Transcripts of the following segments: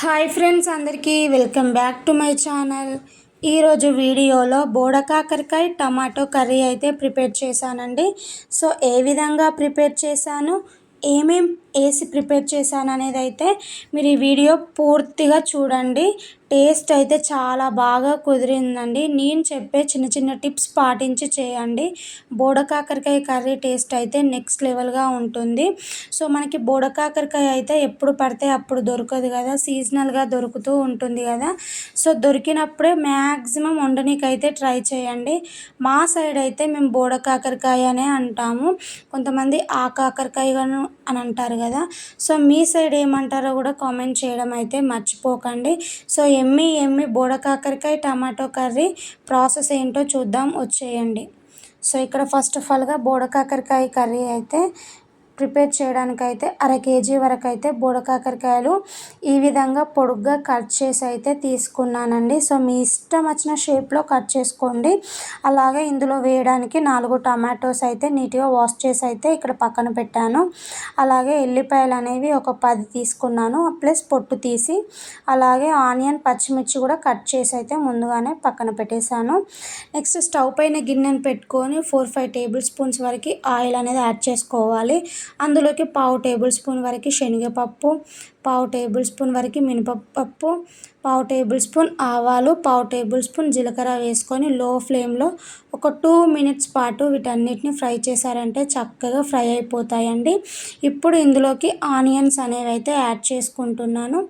Hi friends అందరికీ welcome back to my channel. ఈరోజు వీడియోలో బోడకాకరకాయ టమాటో కర్రీ అయితే ప్రిపేర్ చేశానండి. సో ఏ విధంగా ప్రిపేర్ చేశాను ఏమేం వేసి ప్రిపేర్ చేశాను అనేది అయితే మీరు ఈ వీడియో పూర్తిగా చూడండి. టేస్ట్ అయితే చాలా బాగా కుదిరిందండి. నేను చెప్పే చిన్న చిన్న టిప్స్ పాటించి చేయండి. బోడకాకరకాయ కర్రీ టేస్ట్ అయితే నెక్స్ట్ లెవెల్గా ఉంటుంది. సో మనకి బోడకాకరకాయ అయితే ఎప్పుడు పడితే అప్పుడు దొరకదు కదా. సీజనల్గా దొరుకుతూ ఉంటుంది కదా. సో దొరికినప్పుడే మ్యాక్సిమం వండనీకైతే ట్రై చేయండి. మా సైడ్ అయితే మేము బోడకాకరకాయ అనే అంటాము. కొంతమంది ఆ కాకరకాయను అని అంటారు కదా. సో మీ సైడ్ ఏమంటారో కూడా కామెంట్ చేయడం అయితే మర్చిపోకండి. సో ఎమ్మి ఎమ్మి బోడకాకరకాయ టమాటో కర్రీ ప్రాసెస్ ఏంటో చూద్దాం. వచ్చేయండి. సో ఇక్కడ ఫస్ట్ ఆఫ్ ఆల్గా బోడకాకరకాయ కర్రీ అయితే ప్రిపేర్ చేయడానికైతే అర కేజీ వరకు అయితే బుడకాకరకాయలు ఈ విధంగా పొడుగ్గా కట్ చేసి అయితే తీసుకున్నానండి. సో మీ ఇష్టం వచ్చిన షేప్లో కట్ చేసుకోండి. అలాగే ఇందులో వేయడానికి నాలుగు టమాటోస్ అయితే నీట్గా వాష్ చేసి అయితే ఇక్కడ పక్కన పెట్టాను. అలాగే ఎల్లిపాయలు అనేవి ఒక పది తీసుకున్నాను. ప్లస్ పొట్టు తీసి అలాగే ఆనియన్ పచ్చిమిర్చి కూడా కట్ చేసి అయితే ముందుగానే పక్కన పెట్టేశాను. నెక్స్ట్ స్టవ్ పైన గిన్నెను పెట్టుకొని ఫోర్ ఫైవ్ టేబుల్ స్పూన్స్ వరకు ఆయిల్ అనేది యాడ్ చేసుకోవాలి. అందులోకి పావు టేబుల్ స్పూన్ వరకు శనగపప్పు పావు టేబుల్ స్పూన్ వరకు మినపప్పు పావు టేబుల్ స్పూన్ ఆవాలు పావు టేబుల్ స్పూన్ జీలకర్ర వేసుకొని లో ఫ్లేమ్లో ఒక టూ మినిట్స్ పాటు వీటన్నిటిని ఫ్రై చేశారంటే చక్కగా ఫ్రై అయిపోతాయండి. ఇప్పుడు ఇందులోకి ఆనియన్స్ అనేవి అయితే యాడ్ చేసుకుంటున్నాను.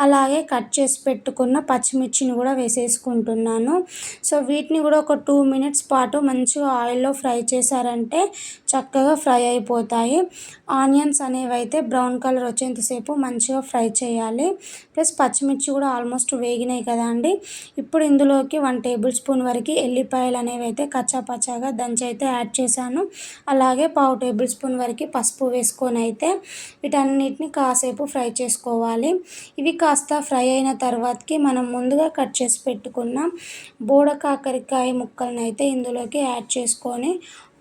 అలాగే కట్ చేసి పెట్టుకున్న పచ్చిమిర్చిని కూడా వేసేసుకుంటున్నాను. సో వీటిని కూడా ఒక టూ మినిట్స్ పాటు మంచిగా ఆయిల్లో ఫ్రై చేశారంటే చక్కగా ఫ్రై అయిపోతాయి. ఆనియన్స్ అనేవి అయితే బ్రౌన్ కలర్ వచ్చేంతసేపు మంచిగా ఫ్రై చేయాలి. ప్లస్ పచ్చిమిర్చి కూడా ఆల్మోస్ట్ వేగినాయి కదా అండి. ఇప్పుడు ఇందులోకి వన్ టేబుల్ స్పూన్ వరకు ఎల్లిపాయలు అనేవి అయితే కచ్చా పచ్చాగా దంచి అయితే యాడ్ చేశాను. అలాగే పావు టేబుల్ స్పూన్ వరకు పసుపు వేసుకొని అయితే వీటన్నిటిని కాసేపు ఫ్రై చేసుకోవాలి. ఇవి కాస్త ఫ్రై అయిన తర్వాతకి మనం ముందుగా కట్ చేసి పెట్టుకున్న బోడ కాకరకాయ ముక్కలను అయితే ఇందులోకి యాడ్ చేసుకొని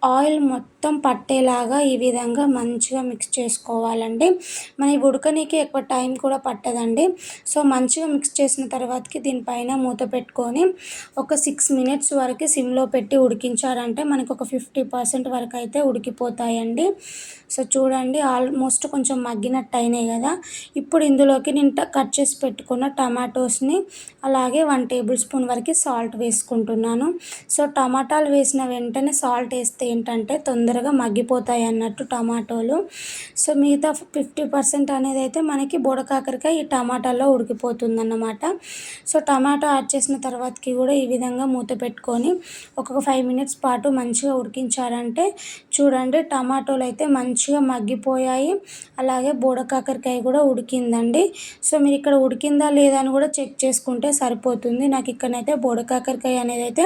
ఆయిల్ మొత్తం మొత్తం పట్టేలాగా ఈ విధంగా మంచిగా మిక్స్ చేసుకోవాలండి. మన ఉడకనీకి ఎక్కువ టైం కూడా పట్టదండి. సో మంచిగా మిక్స్ చేసిన తర్వాతకి దీనిపైన మూత పెట్టుకొని ఒక సిక్స్ మినిట్స్ వరకు సిమ్లో పెట్టి ఉడికించారంటే మనకు ఒక ఫిఫ్టీ పర్సెంట్ వరకు అయితే ఉడికిపోతాయండి. సో చూడండి ఆల్మోస్ట్ కొంచెం మగ్గినట్టు అయినాయి కదా. ఇప్పుడు ఇందులోకి నేను కట్ చేసి పెట్టుకున్న టమాటోస్ని అలాగే వన్ టేబుల్ స్పూన్ వరకు సాల్ట్ వేసుకుంటున్నాను. సో టమాటాలు వేసిన వెంటనే సాల్ట్ వేస్తే ఏంటంటే తొందరగా మగ్గిపోతాయి అన్నట్టు టమాటోలు. సో మిగతా ఫిఫ్టీ పర్సెంట్ అనేది అయితే మనకి బుడకాకరకాయ ఈ టమాటాలో ఉడికిపోతుంది అన్నమాట సో టమాటో యాడ్ చేసిన తర్వాతకి కూడా ఈ విధంగా మూత పెట్టుకొని ఒక ఫైవ్ మినిట్స్ పాటు మంచిగా ఉడికించారంటే చూడండి టమాటోలు అయితే మంచిగా మగ్గిపోయాయి. అలాగే బోడకాకరకాయ కూడా ఉడికిందండి. సో మీరు ఇక్కడ ఉడికిందా లేదా అని కూడా చెక్ చేసుకుంటే సరిపోతుంది. నాకు ఇక్కడనైతే బోడకాకరకాయ అనేది అయితే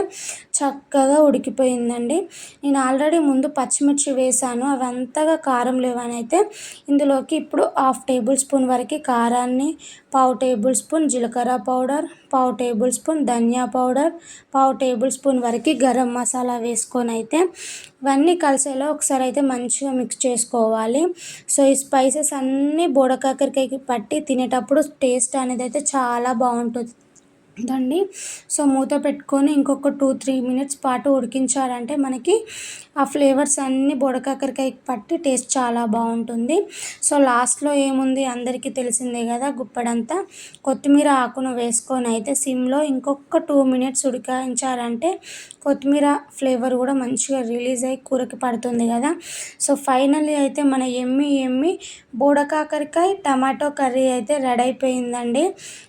చక్కగా ఉడికిపోయిందండి. నేను ఆల్రెడీ ముందు పచ్చిమిర్చి వేసాను. అవి అంతగా కారం లేవని అయితే ఇందులోకి ఇప్పుడు హాఫ్ టేబుల్ స్పూన్ వరకు కారాన్ని పావు టేబుల్ స్పూన్ జీలకర్ర పౌడర్ పావు టేబుల్ స్పూన్ ధనియా పౌడర్ పావు టేబుల్ స్పూన్ వరకు గరం మసాలా వేసుకొని అయితే ఇవన్నీ కలిసేలా ఒకసారి అయితే మంచిగా మిక్స్ చేసుకోవాలి. సో ఈ స్పైసెస్ అన్నీ బోడకాకరికాయకి పట్టి తినేటప్పుడు టేస్ట్ అనేది అయితే చాలా బాగుంటుంది. దండి సో మూత పెట్టుకొని ఇంకొక టూ త్రీ మినిట్స్ పాటు ఉడికించారంటే మనకి ఆ ఫ్లేవర్స్ అన్నీ బుడకాకరకాయకి పట్టి టేస్ట్ చాలా బాగుంటుంది. సో లాస్ట్లో ఏముంది అందరికీ తెలిసిందే కదా గుప్పడంతా. కొత్తిమీర ఆకును వేసుకొని అయితే సిమ్లో ఇంకొక టూ మినిట్స్ ఉడికించారంటే కొత్తిమీర ఫ్లేవర్ కూడా మంచిగా రిలీజ్ అయ్యి కూరకి పడుతుంది కదా. సో ఫైనల్లీ అయితే మన ఎమ్మి ఎమ్మి బోడకాకరికాయ టమాటో కర్రీ అయితే రెడీ అయిపోయిందండి.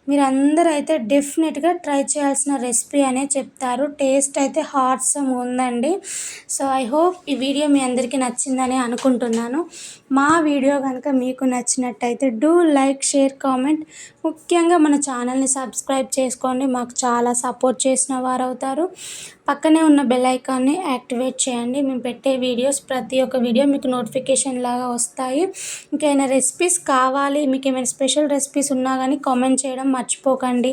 మీరు అందరూ అయితే డెఫినెట్ డెఫినెట్గా ట్రై చేయాల్సిన రెసిపీ అనే చెప్తారు. టేస్ట్ అయితే హాట్సమ్ ఉందండి. సో ఐ హోప్ ఈ వీడియో మీ అందరికీ నచ్చిందని అనుకుంటున్నాను. మా వీడియో కనుక మీకు నచ్చినట్టయితే డూ లైక్ షేర్ కామెంట్. ముఖ్యంగా మన ఛానల్ని సబ్స్క్రైబ్ చేసుకోండి. మాకు చాలా సపోర్ట్ చేసిన వారు అవుతారు పక్కనే ఉన్న బెల్ ఐకాన్ని యాక్టివేట్ చేయండి. మేము పెట్టే వీడియోస్ ప్రతి ఒక్క వీడియో మీకు నోటిఫికేషన్ లాగా వస్తాయి. ఇంకేమైనా రెసిపీస్ కావాలి మీకు ఏమైనా స్పెషల్ రెసిపీస్ ఉన్నా కానీ కామెంట్ చేయడం మర్చిపోకండి.